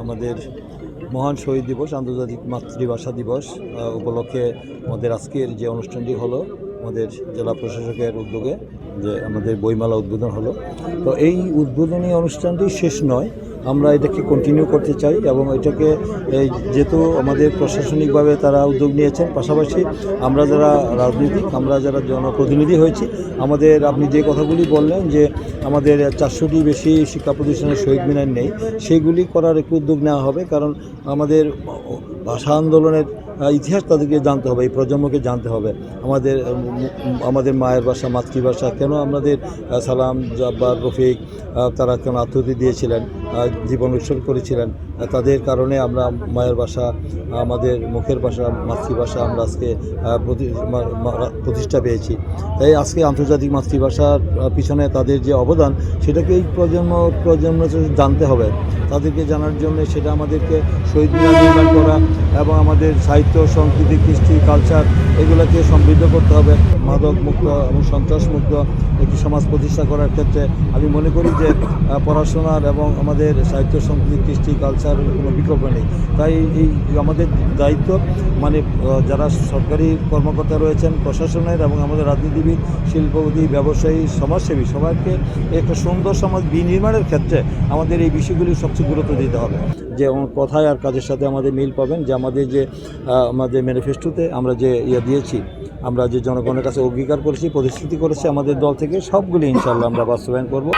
আমাদের মহান শহীদ দিবস আন্তর্জাতিক মাতৃভাষা দিবস উপলক্ষে আমাদের আজকের যে অনুষ্ঠানটি হলো আমাদের জেলা প্রশাসকের উদ্যোগে যে আমাদের বইমেলা উদ্বোধন হলো। তো এই উদ্বোধনী অনুষ্ঠানটি শেষ নয়। আমরা এটাকে কন্টিনিউ করতে চাই এবং এটাকে যেহেতু আমাদের প্রশাসনিকভাবে তারা উদ্যোগ নিয়েছেন, পাশাপাশি আমরা যারা রাজনৈতিক, আমরা যারা জনপ্রতিনিধি হয়েছি, আমাদের আপনি যে কথাগুলি বললেন যে আমাদের চারশোটি বেশি শিক্ষা প্রতিষ্ঠানের শহীদ মিনার নেই সেইগুলি করার একটু উদ্যোগ নেওয়া হবে। কারণ আমাদের ভাষা আন্দোলনের ইতিহাস তাদেরকে জানতে হবে, এই প্রজন্মকে জানতে হবে। আমাদের আমাদের মায়ের ভাষা, মাতৃভাষা কেন আমাদের সালাম, জব্বার, রফিক তারা কেন আত্মতি দিয়েছিলেন? জীবন উৎসর্গ করেছিলেন। তাদের কারণে আমরা মায়ের ভাষা, আমাদের মুখের ভাষা, মাতৃভাষা আমরা আজকে প্রতিষ্ঠা পেয়েছি। তাই আজকে আন্তর্জাতিক মাতৃভাষার পিছনে তাদের যে অবদান, সেটাকে এই প্রজন্ম প্রজন্ম জানতে হবে। তাদেরকে জানার জন্য সেটা আমাদেরকে শহীদ মিনার নির্মাণ করা এবং আমাদের সাহিত্য, সংস্কৃতি, কৃষ্টি, কালচার এগুলোকে সমৃদ্ধ করতে হবে। মাদক মুক্ত এবং সন্ত্রাস মুক্ত একটি সমাজ প্রতিষ্ঠা করার ক্ষেত্রে আমি মনে করি যে পড়াশোনার এবং আমাদের সাহিত্য, সংস্কৃতি, কৃষ্টি কালচারের কোনো বিকল্প নেই। তাই এই আমাদের দায়িত্ব মানে যারা সরকারি কর্মকর্তা রয়েছেন, প্রশাসনের এবং আমাদের রাজনীতিবিদ, শিল্পপতি, ব্যবসায়ী, সমাজসেবী, সবাইকে একটা সুন্দর সমাজ বিনির্মাণের ক্ষেত্রে আমাদের এই বিষয়গুলি সবচেয়ে গুরুত্ব দিতে হবে। যে কথায় আর কাজের সাথে আমাদের মিল পাবেন, যে আমাদের যে আমাদের ম্যানিফেস্টোতে আমরা যে ইয়ে দিয়েছি, আমরা যে জনগণের কাছে অঙ্গীকার করেছি, প্রতিশ্রুতি করেছি, আমাদের দল থেকে সবগুলি ইনশাল্লাহ আমরা বাস্তবায়ন করব।